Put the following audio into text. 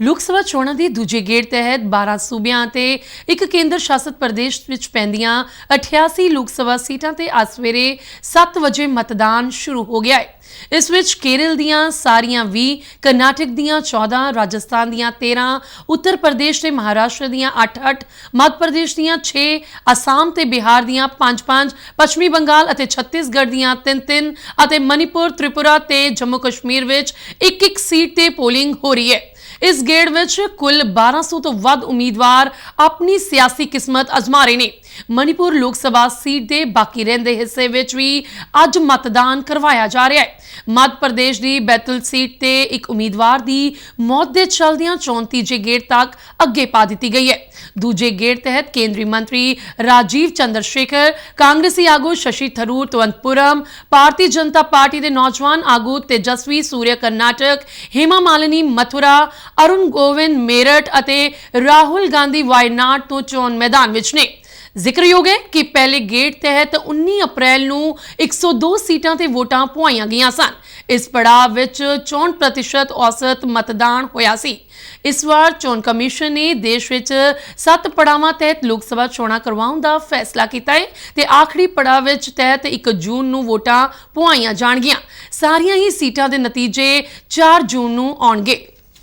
ਲੋਕ ਸਭਾ ਚੋਣਾਂ ਦੇ ਦੂਜੇ ਗੇੜ ਤਹਿਤ 12 ਸੂਬਿਆਂ ਤੇ ਇੱਕ ਕੇਂਦਰ ਸ਼ਾਸਿਤ ਪ੍ਰਦੇਸ਼ ਵਿੱਚ ਪੈਂਦੀਆਂ 88 ਲੋਕ ਸਭਾ ਸੀਟਾਂ ਤੇ ਅੱਜ ਸਵੇਰੇ 7 ਵਜੇ ਮਤਦਾਨ ਸ਼ੁਰੂ ਹੋ ਗਿਆ ਹੈ। ਇਸ ਵਿੱਚ ਕੇਰਲ ਦੀਆਂ ਸਾਰੀਆਂ 20 ਕਰਨਾਟਕ ਦੀਆਂ 14 ਰਾਜਸਥਾਨ ਦੀਆਂ 13 ਉੱਤਰ ਪ੍ਰਦੇਸ਼ ਤੇ ਮਹਾਰਾਸ਼ਟਰ ਦੀਆਂ 8-8 ਮੱਧ ਪ੍ਰਦੇਸ਼ ਦੀਆਂ 6 ਅਸਾਮ ਤੇ ਬਿਹਾਰ ਦੀਆਂ 5-5 ਪੱਛਮੀ ਬੰਗਾਲ ਅਤੇ ਛੱਤੀਸਗੜ੍ਹ ਦੀਆਂ 3-3 ਅਤੇ ਮਨੀਪੁਰ, ਤ੍ਰਿਪੁਰਾ ਤੇ ਜੰਮੂ ਕਸ਼ਮੀਰ ਵਿੱਚ ਇੱਕ-ਇੱਕ ਸੀਟ ਤੇ ਪੋਲਿੰਗ ਹੋ ਰਹੀ ਹੈ। ਇਸ ਗੇੜ ਵਿੱਚ ਕੁੱਲ 1200 ਤੋਂ ਵੱਧ ਉਮੀਦਵਾਰ ਆਪਣੀ ਸਿਆਸੀ ਕਿਸਮਤ ਅਜ਼ਮਾ ਰਹੇ ਨੇ। ਮਣੀਪੁਰ ਲੋਕ ਸਭਾ ਸੀਟ ਦੇ ਬਾਕੀ ਰਹਿੰਦੇ ਹਿੱਸੇ ਵਿੱਚ ਵੀ ਅੱਜ ਮਤਦਾਨ ਕਰਵਾਇਆ ਜਾ ਰਿਹਾ ਹੈ। ਮੱਧ ਪ੍ਰਦੇਸ਼ ਦੀ ਬੈਤਲ ਸੀਟ ਤੇ ਇੱਕ ਉਮੀਦਵਾਰ ਦੀ ਮੌਤ ਦੇ ਚਲਦਿਆਂ 34 ਜੇ ਗੇੜ ਤੱਕ ਅੱਗੇ ਪਾ ਦਿੱਤੀ ਗਈ ਹੈ। ਦੂਜੇ ਗੇੜ ਤਹਿਤ ਕੇਂਦਰੀ ਮੰਤਰੀ ਰਾਜੀਵ ਚੰਦਰ ਸ਼ੇਖਰ ਕਾਂਗਰਸੀ ਆਗੂ ਸ਼ਸ਼ੀ ਥਰੂਰ, ਤਵੰਤਪੁਰਮ, ਭਾਰਤੀ ਜਨਤਾ ਪਾਰਟੀ ਦੇ ਨੌਜਵਾਨ ਆਗੂ ਤੇਜਸਵੀ ਸੂਰਿਆ ਕਰਨਾਟਕ, ਹੇਮਾ ਮਾਲਿਨੀ, ਮਥੁਰਾ, ਅਰੁਣ ਗੋਵਿੰਦ, ਮੇਰਠ ਅਤੇ ਰਾਹੁਲ ਗਾਂਧੀ ਵਾਇਨਾਡ ਤੋਂ ਚੋਣ ਮੈਦਾਨ ਵਿੱਚ ਨੇ। ਜ਼ਿਕਰਯੋਗ ਹੈ ਕਿ ਪਹਿਲੇ ਗੇਟ ਤਹਿਤ 19 ਅਪ੍ਰੈਲ ਨੂੰ 102 ਸੀਟਾਂ ਤੇ ਵੋਟਾਂ ਪਵਾਈਆਂ ਗਈਆਂ ਸਨ। ਇਸ ਪੜਾਅ ਵਿੱਚ 64% ਔਸਤ ਮਤਦਾਨ ਹੋਇਆ ਸੀ। ਇਸ ਵਾਰ ਚੋਣ ਕਮਿਸ਼ਨ ਨੇ ਦੇਸ਼ ਵਿੱਚ 7 ਪੜਾਵਾਂ ਤਹਿਤ ਲੋਕ ਸਭਾ ਚੋਣਾਂ ਕਰਵਾਉਣ ਦਾ ਫੈਸਲਾ ਕੀਤਾ ਹੈ ਤੇ ਆਖਰੀ ਪੜਾਅ ਵਿੱਚ ਤਹਿਤ 1 ਜੂਨ ਨੂੰ ਵੋਟਾਂ ਪਵਾਈਆਂ ਜਾਣਗੀਆਂ। ਸਾਰੀਆਂ ਹੀ ਸੀਟਾਂ ਦੇ ਨਤੀਜੇ 4 ਜੂਨ ਨੂੰ ਆਉਣਗੇ।